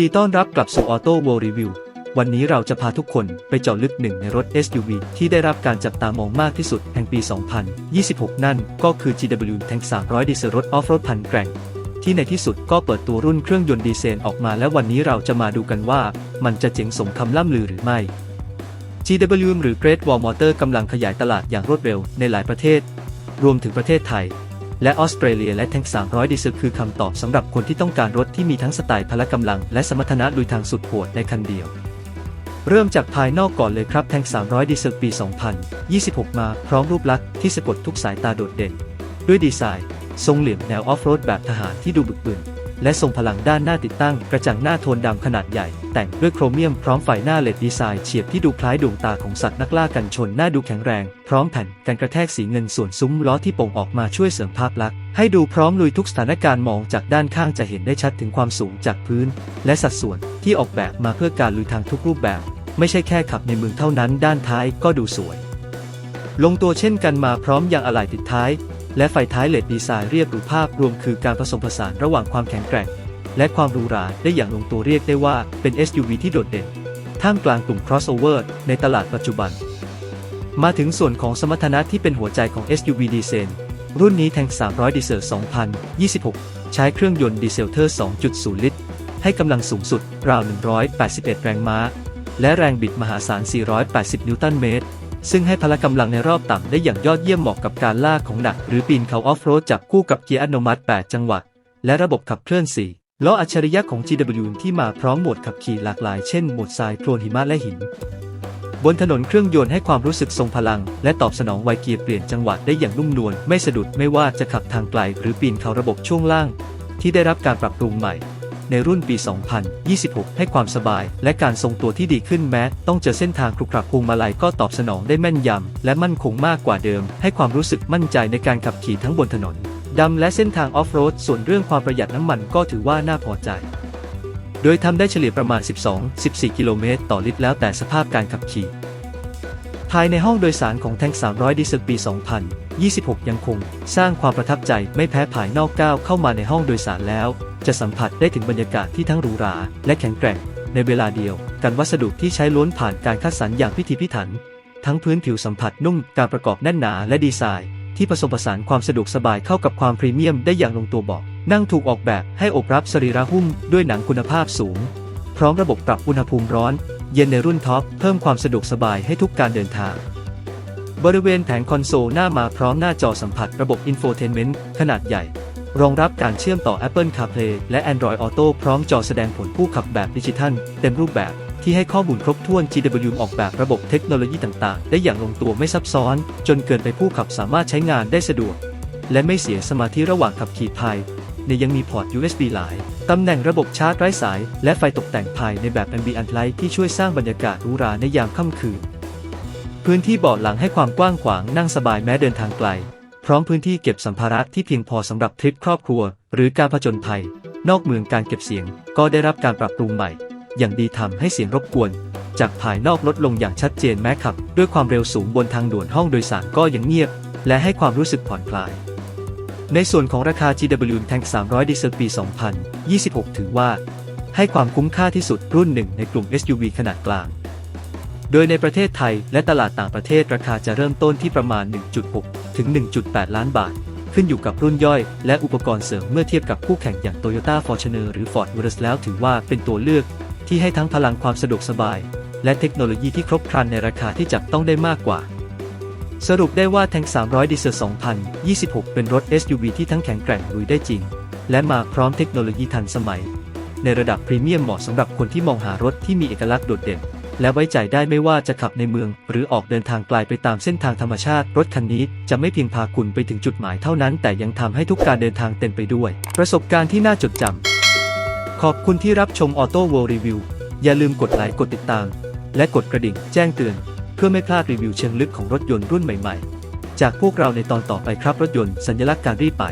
ดีต้อนรับกลับสู่ Auto World Review วันนี้เราจะพาทุกคนไปเจาะลึกหนึ่งในรถ SUV ที่ได้รับการจับตามองมากที่สุดแห่งปี 2026 นั่นก็คือ GW Tank 300 ดีเซลรถออฟโรดพันแกร่ง ที่ในที่สุดก็เปิดตัวรุ่นเครื่องยนต์ดีเซลออกมาและวันนี้เราจะมาดูกันว่ามันจะเจ๋งสมคำล่ำลือหรือไม่ GW หรือ Great Wall Motor กำลังขยายตลาดอย่างรวดเร็วในหลายประเทศ รวมถึงประเทศไทย และออสเตรเลียและแทง300ดีเซลคือคำตอบสำหรับคนที่ต้องการรถที่มีทั้งสไตล์พละกำลัง และสมรรถนะลุยทางสุดโหดในคันเดียว เริ่มจากภายนอกก่อนเลยครับแทง300ดีเซลปี 2026 มาพร้อมรูปลักษณ์ที่สะกดทุกสายตาโดดเด่น ด้วยดีไซน์ ทรงเหลี่ยมแนวออฟโรดแบบทหารที่ดูบึกบึน และทรงพลังด้านหน้าติดตั้งกระจังหน้าโทนดำขนาดใหญ่ แต่งด้วยโครเมียมพร้อมไฟหน้าเลดดีไซน์เฉียบที่ดูคล้ายดวงตาของสัตว์นักล่ากันชนหน้าดูแข็งแรง พร้อมแผ่นกันกระแทกสีเงินส่วนซุ้มล้อที่โป่งออกมาช่วยเสริมภาพลักษณ์ให้ดูพร้อมลุยทุกสถานการณ์มองจากด้านข้างจะเห็นได้ชัดถึงความสูงจากพื้น และสัดส่วนที่ออกแบบมาเพื่อการลุยทางทุกรูปแบบ ไม่ใช่แค่ขับในเมืองเท่านั้น ด้านท้ายก็ดูสวย ลงตัวเช่นกันมาพร้อมยางอะไหล่ติดท้าย และไฟท้ายเลดดีไซน์เรียบหรูภาพรวมคือการผสมผสานระหว่างความแข็งแกร่ง และความหรูหราได้อย่างลงตัวเรียกได้ว่าเป็น SUV ที่โดดเด่น ท่ามกลางกลุ่ม crossover ในตลาดปัจจุบัน มาถึงส่วนของสมรรถนะที่เป็นหัวใจของ SUV ดีเซลรุ่นนี้แทง 300 ดีเซล 2026 ใช้เครื่องยนต์ดีเซลเทอร์ 2.0 ลิตร ให้กำลังสูงสุดราว 181 แรงม้า และแรงบิดมหาศาล 480 นิวตันเมตร ซึ่งให้พละกำลังในรอบต่ำได้อย่างยอดเยี่ยมเหมาะกับการลากของหนัก หรือปีนเขาออฟโรดจับคู่กับเกียร์อัตโนมัติ 8 จังหวะ และระบบขับเคลื่อน 4 ล้ออัจฉริยะของ GW ที่มาพร้อมโหมดขับขี่หลากหลายเช่นโหมดทรายโคลนหิมะและหิน บนถนนเครื่องยนต์ให้ความรู้สึกทรงพลัง และตอบสนองไวเกียร์เปลี่ยนจังหวะได้อย่างนุ่มนวลไม่สะดุดไม่ว่าจะขับทางไกลหรือปีนเขาระบบช่วงล่าง ที่ได้รับการปรับปรุงใหม่ ในรุ่นปี 2026 ให้ความสบายและการทรงตัวที่ดีขึ้นแม้ ต้องเจอเส้นทางครุขระพวงมาลัยก็ตอบสนองได้แม่นยำ และมั่นคงมากกว่าเดิม ให้ความรู้สึกมั่นใจในการขับขี่ทั้งบนถนนดำและเส้นทางออฟโรดส่วนเรื่องความประหยัดน้ำมันก็ถือว่าน่าพอใจ โดยทำได้เฉลี่ยประมาณ 12-14 กิโลเมตรต่อลิตรแล้วแต่สภาพการขับขี่ ภายในห้องโดยสารของแทง300 ดีเซลปี 2026 ยังคง สร้างความประทับใจไม่แพ้ภายนอกก้าวเข้ามาในห้องโดยสารแล้ว จะสัมผัสได้ถึงบรรยากาศที่ทั้งหรูหราและแข็งแกร่ง ในเวลาเดียวกันวัสดุที่ใช้ล้วนผ่านการคัดสรรอย่างพิถีพิถัน ทั้งพื้นผิวสัมผัสนุ่มการประกอบแน่นหนาและดีไซน์ ที่ผสมผสานความสะดวกสบายเข้ากับความพรีเมียมได้อย่างลงตัวบอก นั่งถูกออกแบบให้อบรับสรีระหุ้มด้วยหนังคุณภาพสูง พร้อมระบบปรับอุณหภูมิร้อน เย็นในรุ่นท็อปเพิ่มความสะดวกสบายให้ทุกการเดินทางบริเวณแผงคอนโซลหน้ามาพร้อมหน้าจอสัมผัสระบบอินโฟเทนเมนต์ขนาดใหญ่ รองรับการเชื่อมต่อ Apple CarPlay และ Android Auto พร้อมจอแสดงผลผู้ขับแบบดิจิทัล เต็มรูปแบบที่ให้ข้อมูลครบถ้วน GWM ออกแบบระบบเทคโนโลยีต่างๆ ได้อย่างลงตัวไม่ซับซ้อน จนเกินไปผู้ขับสามารถใช้งานได้สะดวก และไม่เสียสมาธิระหว่างขับขี่ภายในยังมีพอร์ต USB หลาย ตำแหน่งระบบชาร์จไร้สาย และไฟตกแต่งภายในแบบ Ambient Light ที่ช่วยสร้างบรรยากาศหรูหราในยามค่ำคืน พื้นที่เบาะหลังให้ความกว้างขวางนั่งสบายแม้เดินทางไกล ร้อมพื้นที่เก็บสัมภาระที่เพียงพอสำหรับทริปครอบครัว หรือการผจญภัย นอกเมืองการเก็บเสียง ก็ได้รับการปรับปรุงใหม่ อย่างดีทำให้เสียงรบกวน จากภายนอกลดลงอย่างชัดเจนแม้ขับ ด้วยความเร็วสูงบนทางด่วนห้องโดยสารก็ยังเงียบ และให้ความรู้สึกผ่อนคลาย ในส่วนของราคา GW Tank 300ดีเซลปี 2026 ถือว่า ให้ความคุ้มค่าที่สุดรุ่นหนึ่งในกลุ่ม SUV ขนาดกลางโดยในประเทศไทยและตลาดต่างประเทศราคาจะเริ่มต้นที่ประมาณ 1.6 ถึง 1.8 ล้านบาท ขึ้นอยู่กับรุ่นย่อย และอุปกรณ์เสริมเมื่อเทียบกับคู่แข่งอย่าง Toyota Fortuner หรือ Ford Urus แล้วถือว่าเป็นตัวเลือก ที่ให้ทั้งพลังความสะดวกสบาย และเทคโนโลยีที่ครบครันในราคาที่จับต้องได้มากกว่า สรุปได้ว่าแทง300ดีเซล2026 เป็นรถ SUV ที่ทั้งแข็งแกร่งลุยได้จริง และมาพร้อมเทคโนโลยีทันสมัย ในระดับพรีเมียมเหมาะสำหรับคนที่มองหารถที่มีเอกลักษณ์โดดเด่น และไว้ใจได้ไม่ว่าจะขับในเมือง หรือออกเดินทางไกลไปตามเส้นทางธรรมชาติ รถคันนี้จะไม่เพียงพาคุณไปถึงจุดหมายเท่านั้น แต่ยังทำให้ทุกการเดินทางเต็มไปด้วย ประสบการณ์ที่น่าจดจำขอบคุณที่รับชม Auto World Review อย่าลืมกดไลค์กดติดตาม และกดกระดิ่งแจ้งเตือน เพื่อไม่พลาดรีวิวเชิงลึกของรถยนต์รุ่นใหม่ ๆ จากพวกเราในตอนต่อไปครับรถยนต์สัญลักษณ์การรีบไป